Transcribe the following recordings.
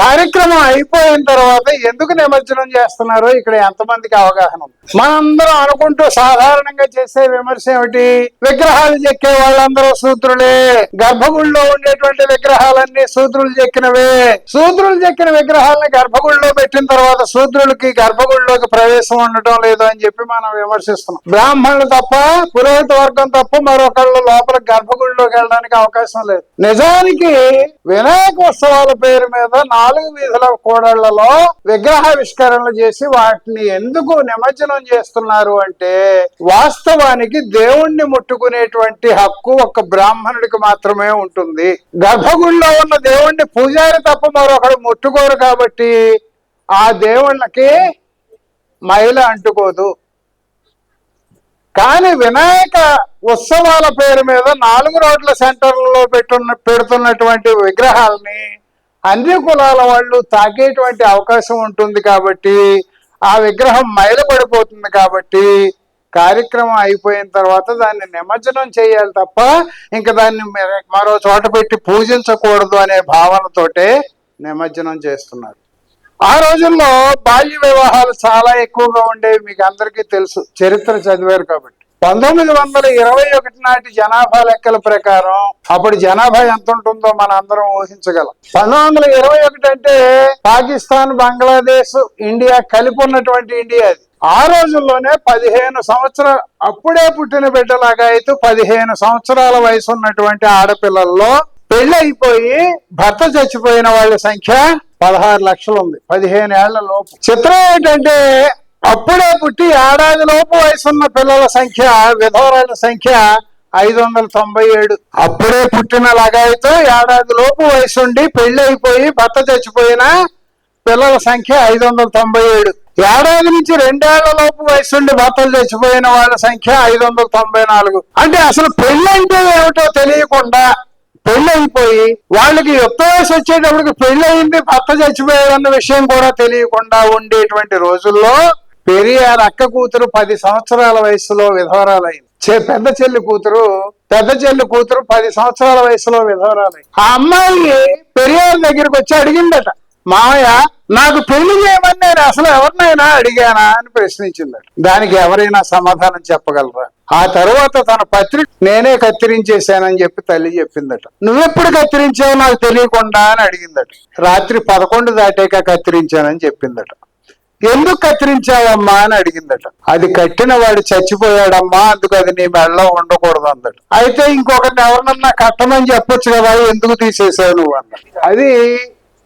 కార్యక్రమం అయిపోయిన తర్వాత ఎందుకు నిమజ్జనం చేస్తున్నారో ఇక్కడ ఎంతమందికి అవగాహన ఉంది. మనందరం అనుకుంటూ సాధారణంగా చేసే విమర్శ ఏమిటి? విగ్రహాలు చెక్కే వాళ్ళందరూ సూత్రులే గర్భగుడిలో ఉండేటువంటి విగ్రహాలన్నీ సూత్రులు చెక్కినవే. సూత్రులు చెక్కిన విగ్రహాలని గర్భగుడిలో పెట్టిన తర్వాత సూత్రులకి గర్భగుడిలోకి ప్రవేశం ఉండటం లేదు అని చెప్పి మనం విమర్శిస్తున్నాం. బ్రాహ్మణులు తప్ప పురోహిత వర్గం తప్ప మరొకళ్ళు లోపల గర్భగుడిలోకి వెళ్ళడానికి అవకాశం లేదు. నిజానికి వినాయక ఉత్సవాల పేరు మీద నాలుగు వీధుల కూడళ్ళలో విగ్రహావిష్కరణలు చేసి వాటిని ఎందుకు నిమజ్జనం చేస్తున్నారు అంటే వాస్తవానికి దేవుణ్ణి ముట్టుకునేటువంటి హక్కు ఒక బ్రాహ్మణుడికి మాత్రమే ఉంటుంది. గర్భగుడిలో ఉన్న దేవుణ్ణి పూజారి తప్ప మరొకడు ముట్టుకోరు కాబట్టి ఆ దేవుళ్ళకి మహిళ అంటుకోదు. కానీ వినాయక ఉత్సవాల పేరు మీద నాలుగు రోడ్ల సెంటర్లలో పెట్టున్న పెడుతున్నటువంటి విగ్రహాలని అన్ని కులాల వాళ్ళు తాకేటువంటి అవకాశం ఉంటుంది కాబట్టి ఆ విగ్రహం మైలపడిపోతుంది కాబట్టి కార్యక్రమం అయిపోయిన తర్వాత దాన్ని నిమజ్జనం చేయాలి తప్ప ఇంకా దాన్ని మరో చోట పెట్టి పూజించకూడదు అనే భావనతోటే నిమజ్జనం చేస్తున్నారు. ఆ రోజుల్లో బాల్య వివాహాలు చాలా ఎక్కువగా ఉండేవి మీకు అందరికీ తెలుసు. చరిత్ర చదివారు కాబట్టి. పంతొమ్మిది వందల ఇరవై ఒకటి నాటి జనాభా లెక్కల ప్రకారం అప్పుడు జనాభా ఎంత ఉంటుందో మన అందరం ఊహించగలం. పంతొమ్మిది వందల ఇరవై ఒకటి అంటే పాకిస్తాన్ బంగ్లాదేశ్ ఇండియా కలిపి ఉన్నటువంటి ఇండియా అది. ఆ రోజుల్లోనే పదిహేను సంవత్సరాల అప్పుడే పుట్టిన బిడ్డలాగా అయితే పదిహేను సంవత్సరాల వయసు ఉన్నటువంటి ఆడపిల్లల్లో పెళ్ళి అయిపోయి భర్త చచ్చిపోయిన వాళ్ళ సంఖ్య పదహారు లక్షలు ఉంది పదిహేను ఏళ్ళ లోపు. చిత్రం ఏంటంటే అప్పుడే పుట్టి ఏడాది లోపు వయసున్న పిల్లల సంఖ్య విధవరాల సంఖ్య ఐదు వందల తొంభై ఏడు అప్పుడే పుట్టిన లగాయితో ఏడాది లోపు వయసుండి పెళ్ళి అయిపోయి భర్త చచ్చిపోయిన పిల్లల సంఖ్య ఐదు వందల తొంభై ఏడు ఏడాది నుంచి రెండేళ్ళ లోపు వయసుండి భర్తలు చచ్చిపోయిన వాళ్ళ సంఖ్య ఐదు వందల తొంభై నాలుగు అంటే అసలు పెళ్ళి అంటే ఏమిటో తెలియకుండా పెళ్ళి అయిపోయి వాళ్ళకి యుక్త వయసు వచ్చేటప్పటికి పెళ్ళి అయింది భర్త చచ్చిపోయాడన్న విషయం కూడా తెలియకుండా ఉండేటువంటి రోజుల్లో పెరియార్ అక్క కూతురు పది సంవత్సరాల వయసులో విధవరాలైంది. చే పెద్ద చెల్లి కూతురు పెద్ద చెల్లి కూతురు పది సంవత్సరాల వయసులో విధవరాలైంది. ఆ అమ్మాయి పెరియార్ దగ్గరికి వచ్చి అడిగిందట మామయ్య నాకు పెళ్ళి చేయమని నేను అసలు ఎవరినైనా అడిగానా? అని ప్రశ్నించిందట. దానికి ఎవరైనా సమాధానం చెప్పగలరా? ఆ తర్వాత తన పత్రిక నేనే కత్తిరించేశానని చెప్పి తల్లి చెప్పిందట. నువ్వెప్పుడు కత్తిరించావు నాకు తెలియకుండా అని అడిగిందట. రాత్రి పదకొండు దాటాక కత్తిరించానని చెప్పిందట. ఎందుకు కత్తిరించావమ్మా అని అడిగిందట. అది కట్టిన వాడు చచ్చిపోయాడమ్మా అందుకు అది నీ మెడలో ఉండకూడదు అందట అయితే ఇంకొకటి ఎవరినన్నా కట్టమని చెప్పొచ్చు కదా ఎందుకు తీసేసావు నువ్వు అన్న అది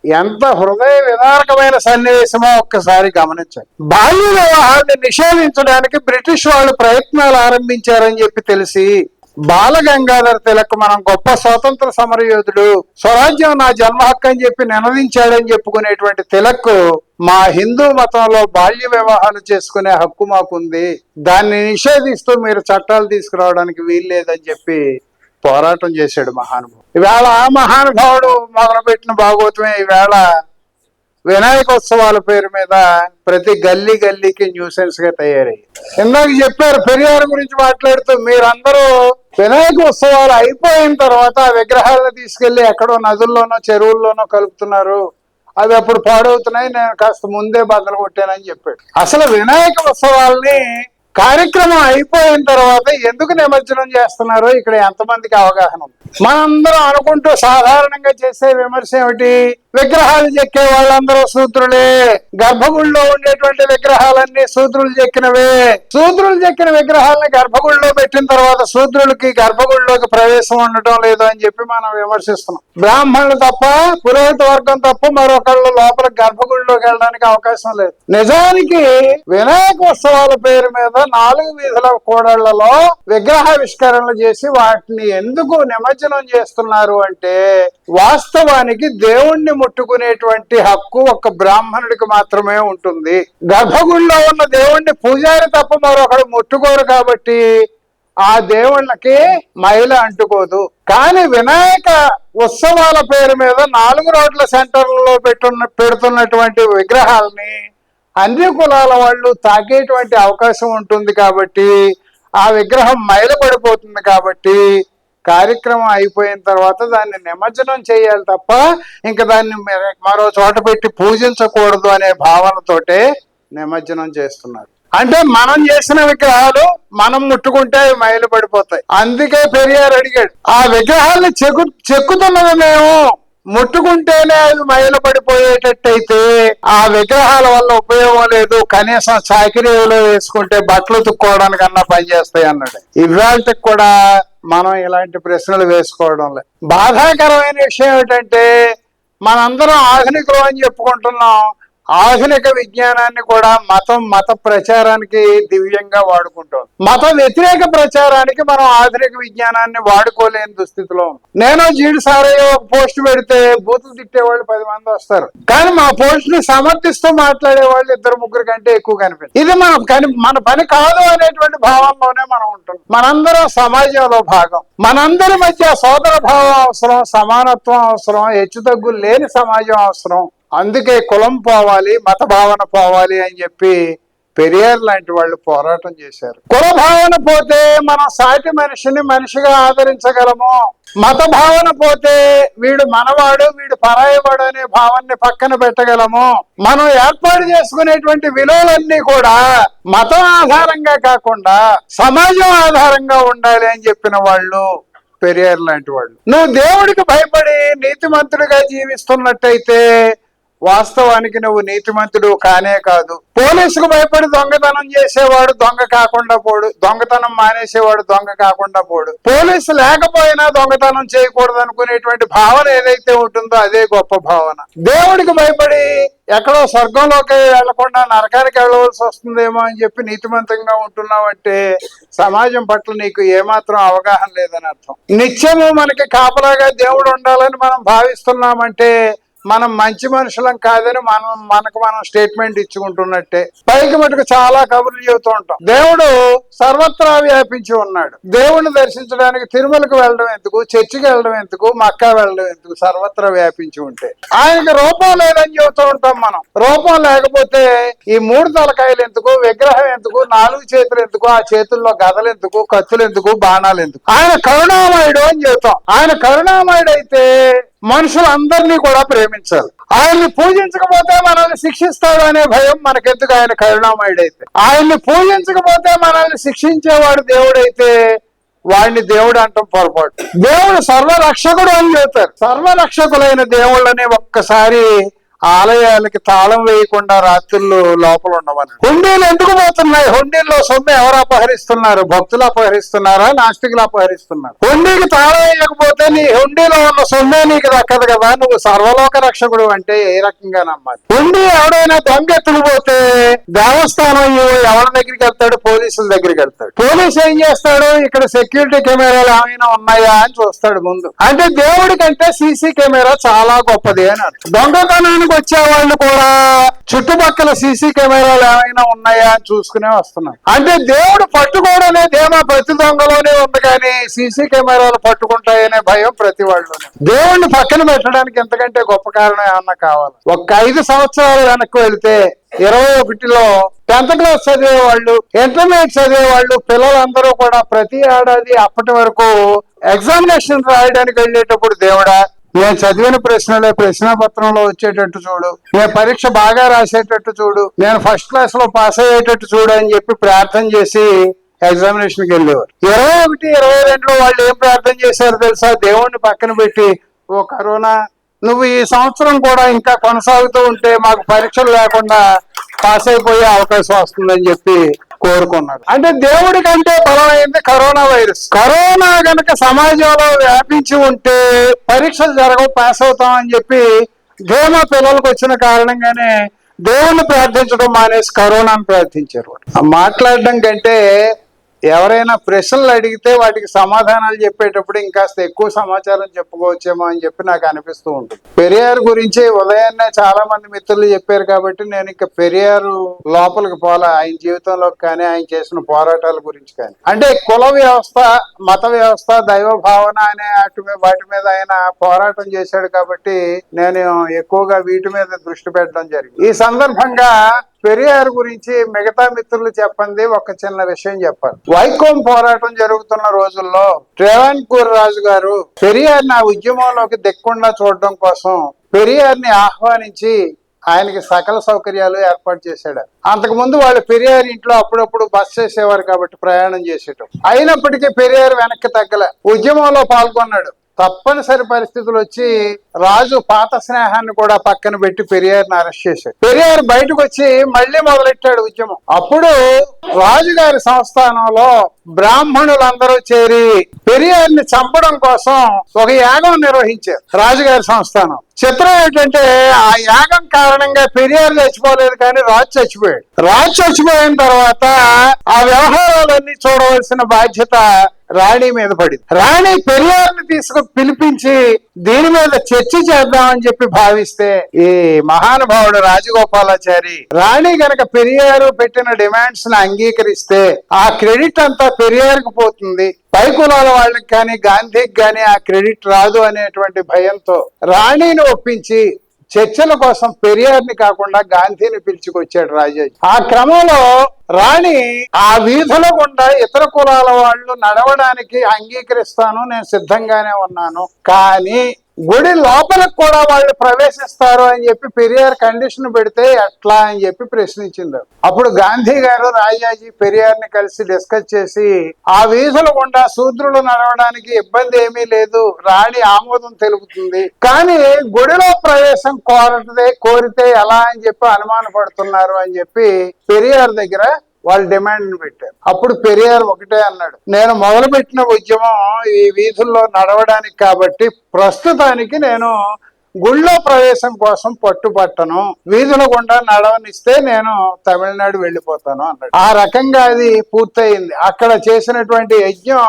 ఎంత హృదయ విదారకమైన సన్నివేశమో ఒక్కసారి గమనించాలి బాల్య వివాహాన్ని నిషేధించడానికి బ్రిటిష్ వాళ్ళు ప్రయత్నాలు ఆరంభించారని చెప్పి తెలిసి బాలగంగాధర తిలక్ మనం గొప్ప స్వాతంత్ర సమరయోధుడు. స్వరాజ్యం నా జన్మ హక్కు అని చెప్పి నినదించాడని చెప్పుకునేటువంటి తిలక్ మా హిందూ మతంలో బాల్య వివాహాలు చేసుకునే హక్కు మాకుంది. దాన్ని నిషేధిస్తూ మీరు చట్టాలు తీసుకురావడానికి వీల్లేదని చెప్పి పోరాటం చేశాడు మహానుభావుడు. ఈవేళ ఆ మహానుభావుడు మొదలుపెట్టిన భాగవతమే ఈవేళ వినాయకోత్సవాల పేరు మీద ప్రతి గల్లీ గల్లీకి న్యూసెన్స్గా తయారయ్యాయి ఇందాక చెప్పారు పెరియార్ గురించి మాట్లాడుతూ మీరందరూ వినాయక ఉత్సవాలు అయిపోయిన తర్వాత ఆ విగ్రహాలను తీసుకెళ్ళి ఎక్కడో నదుల్లోనో చెరువుల్లోనో కలుపుతున్నారు. అవి అప్పుడు పాడవుతున్నాయి. నేను కాస్త ముందే బద్దలు కొట్టానని చెప్పాడు. అసలు వినాయక ఉత్సవాల్ని కార్యక్రమం అయిపోయిన తర్వాత ఎందుకు నిమజ్జనం చేస్తున్నారో ఇక్కడ ఎంతమందికి అవగాహన ఉంది. మనందరం అనుకుంటూ సాధారణంగా చేసే విమర్శ ఏమిటి? విగ్రహాలు చెక్కే వాళ్ళందరూ శూద్రులే గర్భగుడిలో ఉండేటువంటి విగ్రహాలన్నీ శూద్రులు చెక్కినవే. శూద్రులు చెక్కిన విగ్రహాలని గర్భగుడిలో పెట్టిన తర్వాత శూద్రులకి గర్భగుడిలోకి ప్రవేశం ఉండటం లేదు అని చెప్పి మనం విమర్శిస్తున్నాం. బ్రాహ్మణులు తప్ప పురోహిత వర్గం తప్ప మరొకళ్ళు లోపల గర్భగుడిలోకి వెళ్ళడానికి అవకాశం లేదు. నిజానికి వినాయక ఉత్సవాల పేరు మీద నాలుగు వీధుల కూడళ్ళలో విగ్రహావిష్కరణలు చేసి వాటిని ఎందుకు నిమజ్జనం చేస్తున్నారు అంటే వాస్తవానికి దేవుణ్ణి ముట్టుకునేటువంటి హక్కు ఒక బ్రాహ్మణుడికి మాత్రమే ఉంటుంది. గర్భగుడిలో ఉన్న దేవుణ్ణి పూజారి తప్ప మరొకడు ముట్టుకోరు కాబట్టి ఆ దేవుళ్ళకి మహిళ అంటుకోదు. కానీ వినాయక ఉత్సవాల పేరు మీద నాలుగు రోడ్ల సెంటర్లలో పెట్టున్న పెడుతున్నటువంటి విగ్రహాలని అన్ని కులాల వాళ్ళు తాకేటువంటి అవకాశం ఉంటుంది కాబట్టి ఆ విగ్రహం మైల పడిపోతుంది కాబట్టి కార్యక్రమం అయిపోయిన తర్వాత దాన్ని నిమజ్జనం చేయాలి తప్ప ఇంకా దాన్ని మరో చోట పెట్టి పూజించకూడదు అనే భావనతోటే నిమజ్జనం చేస్తున్నారు. అంటే మనం చేసిన విగ్రహాలు మనం ముట్టుకుంటే అవి మైలు పడిపోతాయి. అందుకే పెరియార్ అడిగాడు ఆ విగ్రహాలను చెక్కు చెక్కుతున్నది మేము ముట్టుకుంటేనే అవి మైలు పడిపోయేటట్టయితే ఆ విగ్రహాల వల్ల ఉపయోగం లేదు కనీసం చాకిరీలో వేసుకుంటే బట్టలు తుక్కోవడానికన్నా పనిచేస్తాయి అన్నాడు. ఇవాళకి కూడా మనం ఇలాంటి ప్రశ్నలు వేసుకోవడం బాధాకరమైన విషయం ఏమిటంటే మనందరం ఆధునికులు అని చెప్పుకుంటున్నాం. ఆధునిక విజ్ఞానాన్ని కూడా మతం మత ప్రచారానికి దివ్యంగా వాడుకుంటాం మత వ్యతిరేక ప్రచారానికి మనం ఆధునిక విజ్ఞానాన్ని వాడుకోలేని దుస్థితిలో ఉన్నాం. నేను జీడి సారయ్య ఒక పోస్ట్ పెడితే బూతులు తిట్టేవాళ్ళు పది మంది వస్తారు. కానీ మా పోస్ట్ని సమర్థిస్తూ మాట్లాడే వాళ్ళు ఇద్దరు ముగ్గురు కంటే ఎక్కువ కనిపిస్తుంది ఇది మన కానీ మన పని కాదు అనేటువంటి భావంలోనే మనం ఉంటాం మనందరం సమాజంలో భాగం. మనందరి మధ్య సోదర భావం అవసరం సమానత్వం అవసరం హెచ్చుతగ్గులు లేని సమాజం అవసరం. అందుకే కులం పోవాలి మత భావన పోవాలి అని చెప్పి పెరియార్ లాంటి వాళ్ళు పోరాటం చేశారు. కుల భావన పోతే మనం సాటి మనిషిని మనిషిగా ఆదరించగలము. మత భావన పోతే వీడు మనవాడు వీడు పరాయవాడు అనే భావాన్ని పక్కన పెట్టగలము. మనం ఏర్పాటు చేసుకునేటువంటి విలువలన్నీ కూడా మతం ఆధారంగా కాకుండా సమాజం ఆధారంగా ఉండాలి అని చెప్పిన వాళ్ళు పెరియార్ లాంటి వాళ్ళు. నువ్వు దేవుడికి భయపడి నీతిమంతుడిగా జీవిస్తున్నట్టయితే వాస్తవానికి నువ్వు నీతిమంతుడు కానే కాదు. పోలీసుకు భయపడి దొంగతనం చేసేవాడు దొంగ కాకుండా పోడు. దొంగతనం మానేసేవాడు దొంగ కాకుండా పోడు. పోలీసు లేకపోయినా దొంగతనం చేయకూడదు అనుకునేటువంటి భావన ఏదైతే ఉంటుందో అదే గొప్ప భావన. దేవుడికి భయపడి ఎక్కడో స్వర్గంలోకి వెళ్ళకుండా నరకానికి వెళ్ళవలసి వస్తుందేమో అని చెప్పి నీతిమంతంగా ఉంటున్నావంటే సమాజం పట్ల నీకు ఏమాత్రం అవగాహన లేదని అర్థం. నిత్యము మనకి కాపలాగా దేవుడు ఉండాలని మనం భావిస్తున్నామంటే మనం మంచి మనుషులం కాదని మనం మనకు మనం స్టేట్మెంట్ ఇచ్చుకుంటున్నట్టే. పైకి మటుకు చాలా కబుర్లు చెబుతూ ఉంటాం. దేవుడు సర్వత్రా వ్యాపించి ఉన్నాడు. దేవుణ్ణి దర్శించడానికి తిరుమలకు వెళ్ళడం ఎందుకు? చర్చికి వెళ్ళడం ఎందుకు? మక్కా వెళ్ళడం ఎందుకు? సర్వత్రా వ్యాపించి ఉంటే. ఆయనకి రూపం లేదని చెబుతూ ఉంటాం మనం. రూపం లేకపోతే ఈ మూడు తలకాయలు ఎందుకు? విగ్రహం ఎందుకు? నాలుగు చేతులు ఎందుకు? ఆ చేతుల్లో గదలు ఎందుకు? కత్తులు ఎందుకు? బాణాలు ఎందుకు? ఆయన కరుణామయుడు అని చెబుతాం. ఆయన కరుణామయుడు అయితే మనుషులందరినీ కూడా ప్రేమించాలి. ఆయన్ని పూజించకపోతే మనల్ని శిక్షిస్తాడు అనే భయం మనకెందుకు ఆయన కరుణామయుడైతే? ఆయన్ని పూజించకపోతే మనల్ని శిక్షించేవాడు దేవుడైతే వాడిని దేవుడు అంటాం పొరపాటు. దేవుడు సర్వరక్షకుడు అని చెబుతారు. సర్వరక్షకులైన దేవుళ్ళని ఒక్కసారి ఆలయాలకి తాళం వేయకుండా రాత్రులు లోపల ఉండమని. హుండీలు ఎందుకు పోతున్నాయి? హుండీల్లో సొమ్ము ఎవరు అపహరిస్తున్నారు? భక్తులు అపహరిస్తున్నారా? నాస్తికులు అపహరిస్తున్నారు. హుండీకి తాళం వేయకపోతే నీ హుండీలో ఉన్న సొమ్మే నీకు దక్కదు కదా? నువ్వు సర్వలోక రక్షకుడు అంటే ఏ రకంగా నమ్మాలి? హుండీ ఎవడైనా దొంగ ఎత్తుకుపోతే దేవస్థానం ఎవరి దగ్గరికి వెళ్తాడు? పోలీసుల దగ్గరికి వెళ్తాడు. పోలీసు ఏం చేస్తాడు? ఇక్కడ సెక్యూరిటీ కెమెరాలు ఏమైనా ఉన్నాయా అని చూస్తాడు ముందు. అంటే దేవుడి కంటే సీసీ కెమెరా చాలా గొప్పది అని దొంగతనానికి వచ్చే వాళ్ళు కూడా చుట్టుపక్కల సీసీ కెమెరాలు ఏమైనా ఉన్నాయా అని చూసుకునే వస్తున్నారు అంటే దేవుడు పట్టుకోవడం అనేది ధీమా ప్రతి దొంగలోనే ఉంది కానీ సీసీ కెమెరాలు పట్టుకుంటాయనే భయం ప్రతి వాళ్ళు దేవుడిని పక్కన పెట్టడానికి ఎంతకంటే గొప్ప కారణం ఏమన్నా కావాలి? ఒక ఐదు సంవత్సరాలు వెనక్కి వెళ్తే ఇరవై ఒకటిలో టెన్త్ క్లాస్ చదివే వాళ్ళు ఇంటర్మీడియట్ చదివే వాళ్ళు పిల్లలందరూ కూడా ప్రతి ఏడాది అప్పటి వరకు ఎగ్జామినేషన్ రాయడానికి వెళ్ళేటప్పుడు దేవుడా నేను చదివిన ప్రశ్నలే ప్రశ్న పత్రంలో వచ్చేటట్టు చూడు. నేను పరీక్ష బాగా రాసేటట్టు చూడు. నేను ఫస్ట్ క్లాస్లో పాస్ అయ్యేటట్టు చూడు అని చెప్పి ప్రార్థన చేసి ఎగ్జామినేషన్కి వెళ్ళేవారు. ఇరవై ఒకటి ఇరవై రెండులో వాళ్ళు ఏం ప్రార్థన చేశారు తెలుసా? దేవుణ్ణి పక్కన పెట్టి ఓ కరోనా నువ్వు ఈ సంవత్సరం కూడా ఇంకా కొనసాగుతూ ఉంటే మాకు పరీక్షలు లేకుండా పాస్ అయిపోయే అవకాశం వస్తుందని చెప్పి కోరుకున్నారు. అంటే దేవుడి కంటే బలమైంది కరోనా వైరస్. కరోనా గనక సమాజంలో వ్యాపించి ఉంటే పరీక్షలు జరగవు పాస్ అవుతాం అని చెప్పి ధీమా పిల్లలకు వచ్చిన కారణంగానే దేవుణ్ణి ప్రార్థించడం మానేసి కరోనాను ప్రార్థించారు మాట్లాడడం కంటే ఎవరైనా ప్రశ్నలు అడిగితే వాటికి సమాధానాలు చెప్పేటప్పుడు ఇంకాస్త ఎక్కువ సమాచారం చెప్పుకోవచ్చేమో అని చెప్పి నాకు అనిపిస్తూ ఉంటుంది. పెరియార్ గురించి ఉదయాన్నే చాలా మంది మిత్రులు చెప్పారు కాబట్టి నేను ఇంకా పెరియారు లోపలికి పోలా. ఆయన జీవితంలోకి కానీ ఆయన చేసిన పోరాటాల గురించి కానీ. అంటే కుల వ్యవస్థ మత వ్యవస్థ దైవ భావన అనే వాటి మీద ఆయన పోరాటం చేశాడు కాబట్టి నేను ఎక్కువగా వీటి మీద దృష్టి పెట్టడం జరిగింది. ఈ సందర్భంగా పెరియార్ గురించి మిగతా మిత్రులు చెప్పండి ఒక చిన్న విషయం చెప్పాలి. వైకోం పోరాటం జరుగుతున్న రోజుల్లో ట్రేవాన్కూర్ రాజు గారు పెరియార్ నా ఉద్యమంలోకి దిక్కుండా చూడడం కోసం పెరియార్ని ఆహ్వానించి ఆయనకి సకల సౌకర్యాలు ఏర్పాటు చేశాడు. అంతకు ముందు వాళ్ళు పెరియార్ ఇంట్లో అప్పుడప్పుడు బస్ చేసేవారు కాబట్టి ప్రయాణం చేసేటం అయినప్పటికీ పెరియార్ వెనక్కి తగ్గల. ఉద్యమంలో పాల్గొన్నాడు. తప్పనిసరి పరిస్థితులు వచ్చి రాజు పాత స్నేహాన్ని కూడా పక్కన పెట్టి పెరియార్ని అరెస్ట్ చేశాడు. పెరియార్ బయటకు వచ్చి మళ్ళీ మొదలెట్టాడు ఉద్యమం. అప్పుడు రాజుగారి సంస్థానంలో బ్రాహ్మణులందరూ చేరి పెరియార్ని చంపడం కోసం ఒక యాగం నిర్వహించారు రాజుగారి సంస్థానం. చిత్రం ఏంటంటే ఆ యాగం కారణంగా పెరియార్ చచ్చిపోలేదు కానీ రాజు చచ్చిపోయాడు. రాజు చచ్చిపోయిన తర్వాత ఆ వ్యవహారాలన్నీ చూడవలసిన బాధ్యత రాణి మీద పడింది. రాణి పెరియార్ని తీసుకు పిలిపించి దీని మీద చర్చ చేద్దామని చెప్పి భావిస్తే ఈ మహానుభావుడు రాజగోపాలాచారి రాణి గనక పెరియారు పెట్టిన డిమాండ్స్ని అంగీకరిస్తే ఆ క్రెడిట్ అంతా పెరియార్కి పోతుంది. పై కులాల వాళ్ళకి కానీ గాంధీకి కానీ ఆ క్రెడిట్ రాదు అనేటువంటి భయంతో రాణిని ఒప్పించి చర్చల కోసం పెరియార్ని కాకుండా గాంధీని పిలుచుకొచ్చాడు రాజాజీ ఆ క్రమంలో రాణి ఆ వీధుల గుండా ఇతర కులాల వాళ్ళు నడవడానికి అంగీకరిస్తాను నేను సిద్ధంగానే ఉన్నాను. కానీ గుడి లోపలికి కూడా వాళ్ళు ప్రవేశిస్తారు అని చెప్పి పెరియార్ కండిషన్ పెడితే ఎట్లా అని చెప్పి ప్రశ్నించింది అప్పుడు గాంధీ గారు రాజాజీ పెరియార్ని కలిసి డిస్కస్ చేసి ఆ వీధుల గుండా శూద్రులు నడవడానికి ఇబ్బంది ఏమీ లేదు రాణి ఆమోదం తెలుపుతుంది. కానీ గుడిలో ప్రవేశం కోరదే కోరితే ఎలా అని చెప్పి అనుమానపడుతున్నారు అని చెప్పి పెరియార్ దగ్గర వాళ్ళు డిమాండ్ పెట్టారు. అప్పుడు పెరియార్ ఒకటే అన్నాడు నేను మొదలుపెట్టిన ఉద్యమం ఈ వీధుల్లో నడవడానికి కాబట్టి ప్రస్తుతానికి నేను గుళ్ళో ప్రవేశం కోసం పట్టుబట్టను. వీధుల గుండా నడవనిస్తే నేను తమిళనాడు వెళ్ళిపోతాను అన్నాడు. ఆ రకంగా అది పూర్తయింది. అక్కడ చేసినటువంటి యజ్ఞం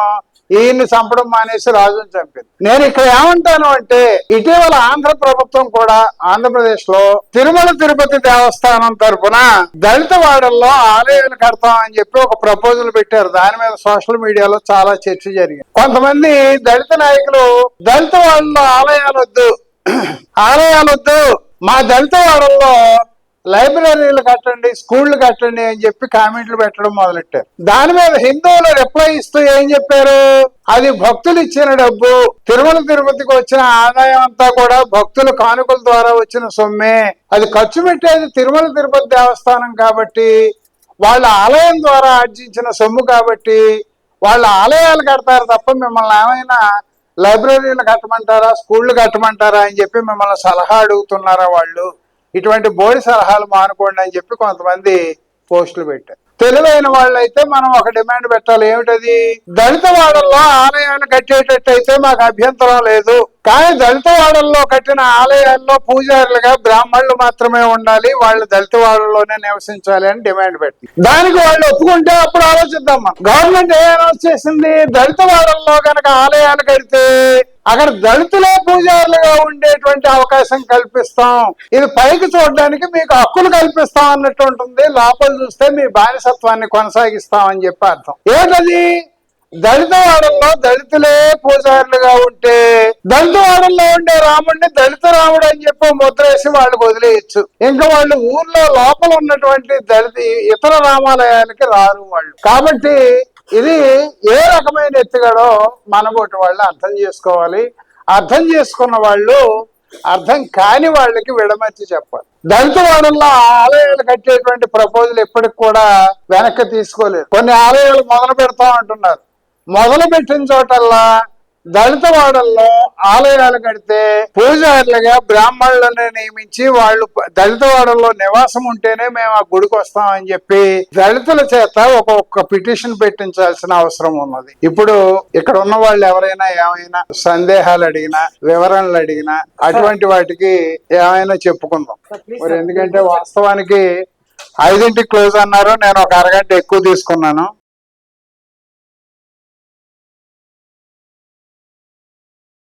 ఈయన్ని చంపడం మానేసి రాజుని చంపింది. నేను ఇక్కడ ఏమంటాను అంటే ఇటీవల ఆంధ్ర ప్రభుత్వం కూడా ఆంధ్రప్రదేశ్లో తిరుమల తిరుపతి దేవస్థానం తరపున దళిత వాడల్లో ఆలయాలు అని చెప్పి ఒక ప్రపోజల్ పెట్టారు. దాని మీద సోషల్ మీడియాలో చాలా చర్చ జరిగింది. కొంతమంది దళిత నాయకులు దళిత వాళ్ళలో ఆలయాలు వద్దు ఆలయాలు వద్దు మా దళిత వాడల్లో లైబ్రరీలు కట్టండి స్కూళ్ళు కట్టండి అని చెప్పి కామెంట్లు పెట్టడం మొదలెట్టారు. దాని మీద హిందువులు రిప్లై ఇస్తూ ఏం చెప్పారు? అది భక్తులు ఇచ్చిన డబ్బు తిరుమల తిరుపతికి వచ్చిన ఆదాయం అంతా కూడా భక్తుల కానుకల ద్వారా వచ్చిన సొమ్మే. అది ఖర్చు పెట్టేది తిరుమల తిరుపతి దేవస్థానం కాబట్టి వాళ్ళ ఆలయం ద్వారా ఆర్జించిన సొమ్ము కాబట్టి వాళ్ళ ఆలయాలు కడతారు తప్ప మిమ్మల్ని ఏమైనా లైబ్రరీలు కట్టమంటారా స్కూళ్ళు కట్టమంటారా అని చెప్పి మిమ్మల్ని సలహా అడుగుతున్నారా వాళ్ళు? ఇటువంటి బోడి సలహాలు మానుకోండి అని చెప్పి కొంతమంది పోస్టులు పెట్టారు. తెలివైన వాళ్ళైతే మనం ఒక డిమాండ్ పెట్టాలి. ఏమిటది? దళిత వాళ్ళల్లో ఆలయాలు కట్టేటట్టయితే మాకు అభ్యంతరం లేదు. కానీ దళితవాడల్లో కట్టిన ఆలయాల్లో పూజారులుగా బ్రాహ్మణులు మాత్రమే ఉండాలి వాళ్ళు దళితవాడల్లోనే నివసించాలి అని డిమాండ్ పెట్టి. దానికి వాళ్ళు ఒప్పుకుంటే అప్పుడు ఆలోచిద్దాం మనం. గవర్నమెంట్ ఏ అనౌన్స్ చేసింది? దళితవాడల్లో గనక కనుక ఆలయాలు కడితే అక్కడ దళితులే పూజారులుగా ఉండేటువంటి అవకాశం కల్పిస్తాం. ఇది పైకి చూడడానికి మీకు హక్కులు కల్పిస్తాం అన్నట్టు ఉంటుంది. లోపల చూస్తే మీ బానిసత్వాన్ని కొనసాగిస్తాం అని చెప్పి అర్థం. ఏంటది దళిత వాడంలో దళితులే పూజారులుగా ఉంటే దళిత వాడంలో ఉండే రాముడిని దళిత రాముడు అని చెప్పి ముద్రేసి వాళ్ళు వదిలేయచ్చు. ఇంకా వాళ్ళు ఊర్లో లోపల ఉన్నటువంటి దళిత ఇతర రామాలయాలకి రారు వాళ్ళు. కాబట్టి ఇది ఏ రకమైన ఎత్తుగడో మనబోటి వాళ్ళు అర్థం చేసుకోవాలి. అర్థం చేసుకున్న వాళ్ళు అర్థం కాని వాళ్ళకి విడమర్చి చెప్పాలి. దళిత వాడల్లో ఆలయాలు కట్టేటువంటి ప్రపోజల్ ఎప్పటికి కూడా వెనక్కి తీసుకోలేదు. కొన్ని ఆలయాలు మొదలు పెడతా అంటున్నారు మొదలు పెట్టిన చోటల్లా దళిత వాడల్లో ఆలయాలు కడితే పూజారులుగా బ్రాహ్మణులను నియమించి వాళ్ళు దళిత వాడల్లో నివాసం ఉంటేనే మేము ఆ గుడికి వస్తామని చెప్పి దళితుల చేత ఒక ఒక్క పిటిషన్ పెట్టించాల్సిన అవసరం ఉన్నది. ఇప్పుడు ఇక్కడ ఉన్న వాళ్ళు ఎవరైనా ఏమైనా సందేహాలు అడిగినా వివరణలు అడిగినా అటువంటి వాటికి ఏమైనా చెప్పుకుందాం. మరి ఎందుకంటే వాస్తవానికి ఐదింటికి క్లోజ్ అన్నారు నేను ఒక అరగంట ఎక్కువ తీసుకున్నాను.